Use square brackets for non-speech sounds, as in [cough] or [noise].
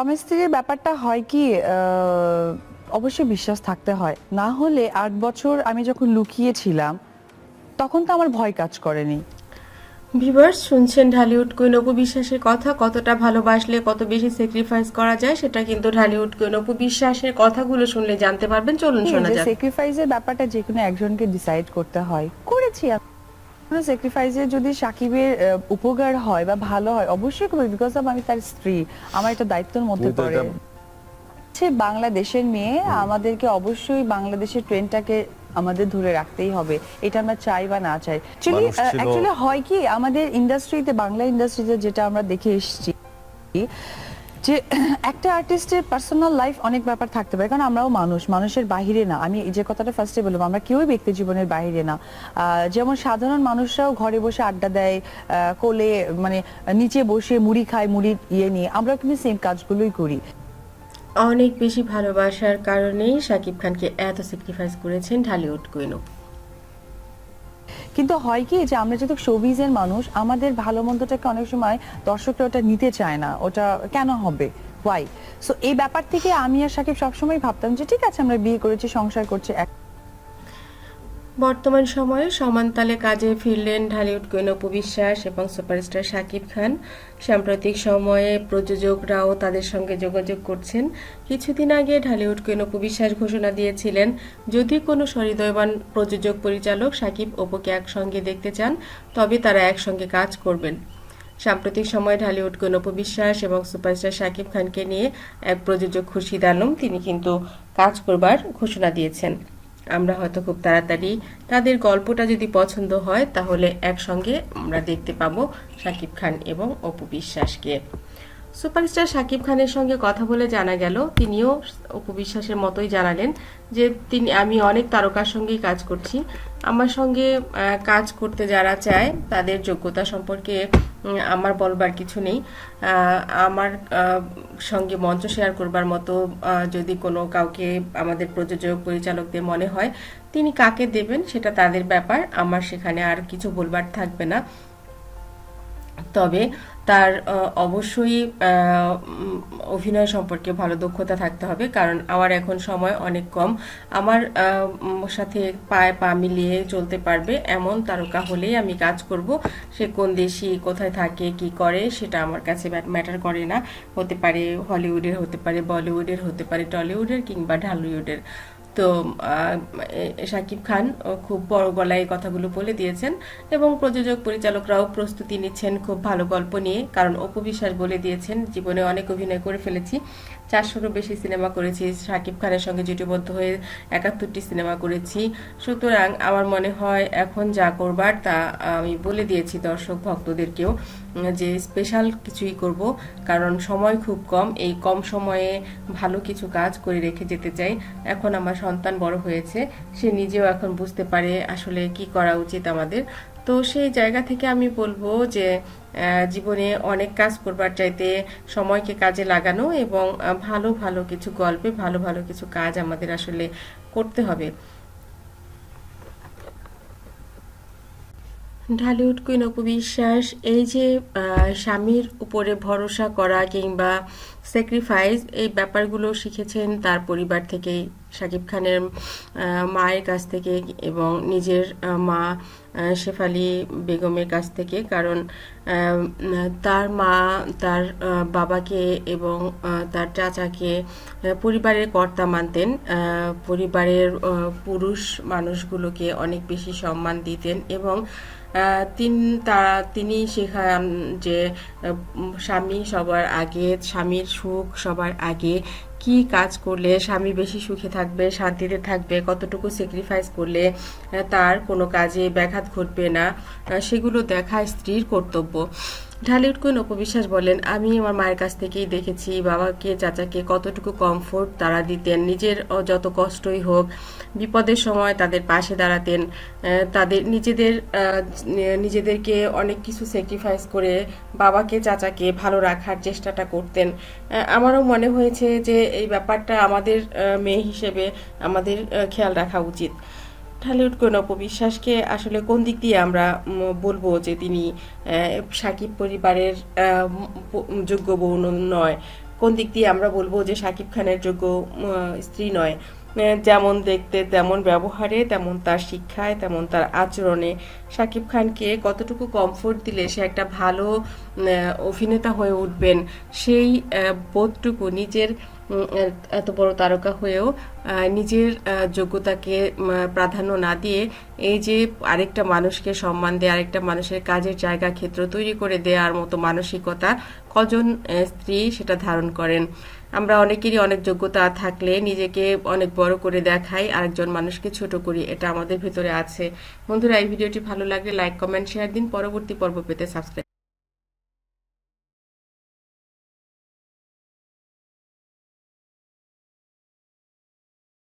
স্বামী স্ত্রীর ব্যাপারটা হয় কি অবশ্যই বিশ্বাস থাকতে হয়। না হলে আট বছর আমি যখন লুকিয়েছিলাম তখন তো আমার ভয় কাজ করেনি। ভিভার্স শুনছেন ঢালিউড কুইন অপু বিশ্বাসের কথা কতটা ভালোবাসলে কত বেশি স্যাক্রিফাইস করা যায় সেটা কিন্তু ঢালিউড কুইন অপু বিশ্বাসের কথাগুলো শুনলে জানতে পারবেন। চলুন শোনা যাক। স্যাক্রিফাইসের ব্যাপারটা যে কোনো একজনকে ডিসাইড করতে হয় করেছি আমি। স্যাক্রিফাইসে যদি সাকিবের উপকার হয় বা ভালো হয় অবশ্যই করব বিকজ অফ আমি তার স্ত্রী। আমার এটা দায়িত্বের মধ্যে পড়ে। হচ্ছে বাংলাদেশের মেয়ে আমাদেরকে অবশ্যই বাংলাদেশের ট্রেনটাকে আমাদের ধরে রাখতেই হবে। এটা আমরা চাই বা না চাই। অ্যাকচুয়ালি হয় কি আমাদের ইন্ডাস্ট্রিতে বাংলা ইন্ডাস্ট্রিতে যেটা আমরা দেখে এসেছি যে [clears throat] একটা আর্টিস্টের পার্সোনাল লাইফ অনেক ব্যাপার থাকতে পারে। কারণ আমরাও মানুষ, মানুষের বাহিরে না। আমি এই যে কথাটা ফার্স্টে বললাম, আমরা কেউই ব্যক্তি জীবনের বাহিরে না। যেমন সাধারণ মানুষরাও ঘরে বসে আড্ডা দেয় কোলে মানে নিচে বসে মুড়ি খায় মুড়ি ইয়ে নিয়ে। আমরা কিন্তু সেম কাজগুলোই করি। অনেক বেশি ভালোবাসার কারণেই শাকিব খানকে এত স্যাক্রিফাইস করেছেন ঢালিউড কুইন। কিন্তু হয় কি যে আমরা যেহেতু শোবিজের মানুষ, আমাদের ভালো মন্দটাকে অনেক সময় দর্শকরা ওটা নিতে চায় না। ওটা কেন হবে? ওয়াই সো এই ব্যাপার থেকে আমি আর সাকিব সবসময় ভাবতাম যে ঠিক আছে, আমরা বিয়ে করেছি, সংসার করছি এক- বর্তমান সময়ে সমানতালে কাজে ফিরলেন ঢালিউড কুইন অপু বিশ্বাস এবং সুপারস্টার শাকিব খান। সাম্প্রতিক সময়ে প্রযোজকরাও তাদের সঙ্গে যোগাযোগ করছেন। কিছুদিন আগে ঢালিউড কুইন অপু বিশ্বাস ঘোষণা দিয়েছিলেন, যদি কোনো সহৃদয়বান প্রযোজক পরিচালক শাকিব অপুকে একসঙ্গে দেখতে চান, তবে তারা একসঙ্গে কাজ করবেন। সাম্প্রতিক সময়ে ঢালিউড অপু বিশ্বাস এবং সুপারস্টার শাকিব খানকে নিয়ে এক প্রযোজক খুরশিদ আলম, তিনি কিন্তু কাজ করবার ঘোষণা দিয়েছেন। আমরা হয়তো খুব তাড়াতাড়ি তাদের গল্পটা যদি পছন্দ হয়, তাহলে একসঙ্গে আমরা দেখতে পাবো শাকিব খান এবং অপু বিশ্বাসকে। সুপারস্টার শাকিব খানের সঙ্গে কথা বলে জানা গেল, তিনিও অপু বিশ্বাসের মতোই জানালেন যে, তিনি, আমি অনেক তারকার সঙ্গেই কাজ করছি। আমার সঙ্গে কাজ করতে যারা চায়, তাদের যোগ্যতা সম্পর্কে আমার বলবার কিছু নেই। আমার সঙ্গে মঞ্চ শেয়ার করবার মতো যদি কোনো কাউকে আমাদের প্রযোজক, পরিচালকদের মনে হয়, তিনি কাকে দেবেন সেটা তাদের ব্যাপার। আমার সেখানে আর কিছু বলবার থাকবে না। তবে তার অবশ্যই অভিনয় সম্পর্কে ভালো দক্ষতা থাকতে হবে, কারণ আমার এখন সময় অনেক কম। আমার সাথে পায়ে পা মিলিয়ে চলতে পারবে এমন তারকা হলেই আমি কাজ করব। সে কোন দেশি, কোথায় থাকে, কি করে, সেটা আমার কাছে ম্যাটার করে না। হতে পারে হলিউডের, হতে পারে বলিউডের, হতে পারে টলিউডের কিংবা ঢালিউডের। তো শাকিব খান খুব বড় গলায় কথাগুলো বলে দিয়েছেন এবং প্রযোজক পরিচালকরাও প্রস্তুতি নিচ্ছেন খুব ভালো গল্প নিয়ে। কারণ অপবিশ্বাস বলে দিয়েছেন, জীবনে অনেক অভিনয় করে ফেলেছি। চারশোরও বেশি সিনেমা করেছি। শাকিব খানের সঙ্গে জুটিবদ্ধ হয়ে একাত্তরটি সিনেমা করেছি। সুতরাং আমার মনে হয় এখন যা করবার তা আমি বলে দিয়েছি দর্শক ভক্তদেরকেও যে স্পেশাল কিছুই করব, কারণ সময় খুব কম। এই কম সময়ে ভালো কিছু কাজ করে রেখে যেতে চাই। এখন আমার সন্তান বড় হয়েছে, সে নিজেও এখন বুঝতে পারে আসলে কি করা উচিত আমাদের। তো সেই জায়গা থেকে আমি বলব যে জীবনে অনেক কাজ করবার চাইতে সময়কে কাজে লাগানো এবং ভালো ভালো কিছু গল্পে ভালো ভালো কিছু কাজ আমাদের আসলে করতে হবে। ঢালিউড কুইন অপু বিশ্বাস, এই যে স্বামীর উপরে ভরসা করা কিংবা স্যাক্রিফাইস এই ব্যাপারগুলো শিখেছেন তার পরিবার থেকেই। শাকিব খানের মায়ের কাছ থেকে এবং নিজের মা শেফালি বেগমের কাছ থেকে। কারণ তার মা, তার বাবাকে এবং তার চাচাকে পরিবারের কর্তা মানতেন। পরিবারের পুরুষ মানুষগুলোকে অনেক বেশি সম্মান দিতেন এবং তিন তারা তিনি শেখান যে স্বামী সবার আগে, স্বামীর সুখ সবার আগে কি কাজ করলে স্বামী বেশি সুখে থাকবে, শান্তিতে থাকবে, কতটুকু স্যাক্রিফাইস করলে তার কোনো কাজে ব্যাঘাত ঘটবে না সেগুলো দেখা স্ত্রীর কর্তব্য। ঢালিউড কুইন অপবিশ্বাস বলেন, আমি আমার মায়ের কাছ থেকেই দেখেছি, বাবাকে, চাচাকে কতটুকু কমফোর্ট তারা দিতেন, নিজের যত কষ্টই হোক, বিপদের সময় তাদের পাশে দাঁড়াতেন তাদের নিজেদের নিজেদেরকে অনেক কিছু স্যাক্রিফাইস করে বাবাকে, চাচাকে ভালো রাখার চেষ্টাটা করতেন। আমারও মনে হয়েছে যে এই ব্যাপারটা আমাদের মেয়ে হিসেবে আমাদের খেয়াল রাখা উচিত। ঢালিউড কোন অপবিশ্বাসকে আসলে কোন দিক দিয়ে আমরা বলব যে তিনি সাকিব পরিবারের যোগ্য বউ নয়? কোন দিক দিয়ে আমরা বলব যে শাকিব খানের যোগ্য স্ত্রী নয়? যেমন দেখতে, তেমন ব্যবহারে, তেমন তার শিক্ষায়, তেমন তার আচরণে শাকিব খানকে কতটুকু কমফোর্ট দিলে সে একটা ভালো অভিনেতা হয়ে উঠবেন। সেই বোধটুকু নিজের এত বড় তারকা হয়েও নিজের যোগ্যতাকে প্রাধান্য না দিয়ে এই যে আরেকটা মানুষকে সম্মান দেয়, আরেকটা মানুষের কাজের জায়গা, ক্ষেত্র তৈরি করে দেওয়ার মতো মানসিকতা কজন স্ত্রী সেটা ধারণ করেন। আমরা অনেকেরই অনেক যোগ্যতা থাকলে নিজেকে অনেক বড় করে দেখাই, আরেকজন মানুষকে ছোট করি, এটা আমাদের ভেতরে আছে। বন্ধুরা, এই ভিডিওটি ভালো লাগলে লাইক কমেন্ট শেয়ার দিন। পরবর্তী পর্ব পেতে সাবস্ক্রাইব